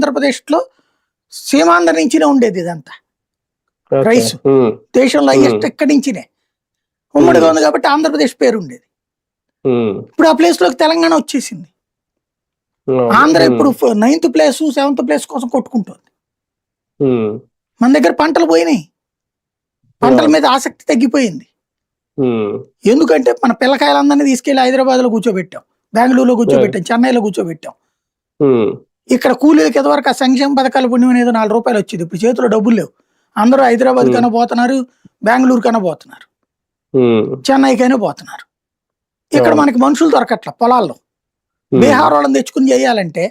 ఆంధ్రప్రదేశ్లో సీమాంధ్ర నుంచినే ఉండేది ఇదంతా. రైసు. దేశంలో. హైయెస్ట్ ఎక్కడి నుంచినే. ఉమ్మడిగా ఉంది కాబట్టి ఆంధ్రప్రదేశ్ పేరు ఉండేది ఇప్పుడు ఆ ప్లేస్లోకి తెలంగాణ వచ్చేసింది. ఆంధ్ర ఇప్పుడు నైన్త్ ప్లేస్ సెవెంత్ ప్లేస్ కోసం కొట్టుకుంటుంది. మన దగ్గర పంటలు పోయినాయి. పంటల మీద ఆసక్తి తగ్గిపోయింది. ఎందుకంటే మన పిల్లకాయలందరినీ తీసుకెళ్ళి హైదరాబాద్లో కూర్చోబెట్టాం. బెంగళూరులో కూర్చోబెట్టాం. చెన్నైలో కూర్చోబెట్టాం. ఇక్కడ కూలీలకి ఎదవరకు ఆ సంక్షేమ పథకాలు పుణ్యం అనేది నాలుగు రూపాయలు వచ్చేది? ఇప్పుడు చేతిలో డబ్బులు లేవు. అందరూ హైదరాబాద్. కన్నా పోతున్నారు బెంగళూరు కన్నా పోతున్నారు చెన్నైకైనా పోతున్నారు. ఇక్కడ. మనకి మనుషులు దొరకట్ల పొలాల్లో. బీహార్ వాళ్ళని తెచ్చుకుని చేయాలంటే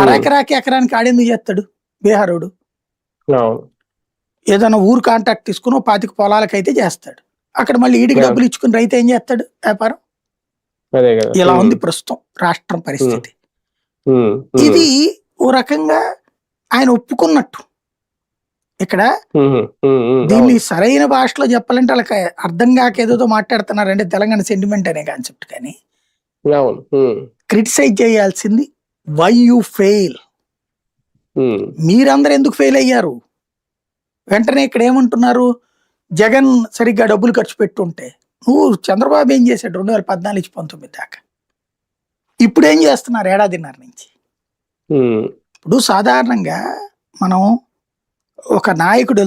అరెకరాకి ఎకరానికి ఆడేందుకు చేస్తాడు బీహారోడు. ఏదైనా ఊరు కాంటాక్ట్ తీసుకుని పాతిక పొలాలకైతే చేస్తాడు. అక్కడ మళ్ళీ ఈడికి. డబ్బులు ఇచ్చుకుని రైతు ఏం చేస్తాడు? వ్యాపారం? ఇలా ఉంది ప్రస్తుతం రాష్ట్రం పరిస్థితి. ఇది ఓ రకంగా ఆయన ఒప్పుకున్నట్టు. ఇక్కడ దీన్ని. సరైన భాషలో చెప్పాలంటే వాళ్ళకి అర్థం కాక ఏదో మాట్లాడుతున్నారంటే తెలంగాణ సెంటిమెంట్ అనే కాన్సెప్ట్ కానీ. క్రిటిసైజ్ చేయాల్సింది వై యు ఫెయిల్ మీరందరూ ఎందుకు ఫెయిల్ అయ్యారు? వెంటనే ఇక్కడ ఏమంటున్నారు? జగన్ సరిగ్గా డబ్బులు ఖర్చు పెట్టుంటే. నువ్వు చంద్రబాబు ఏం చేశాడు? రెండు వేల పద్నాలుగు పంతొమ్మిది దాకా. ఇప్పుడు ఏం చేస్తున్నారు ఏడాదిన్నర నుంచి? ఇప్పుడు సాధారణంగా మనం ఒక నాయకుడు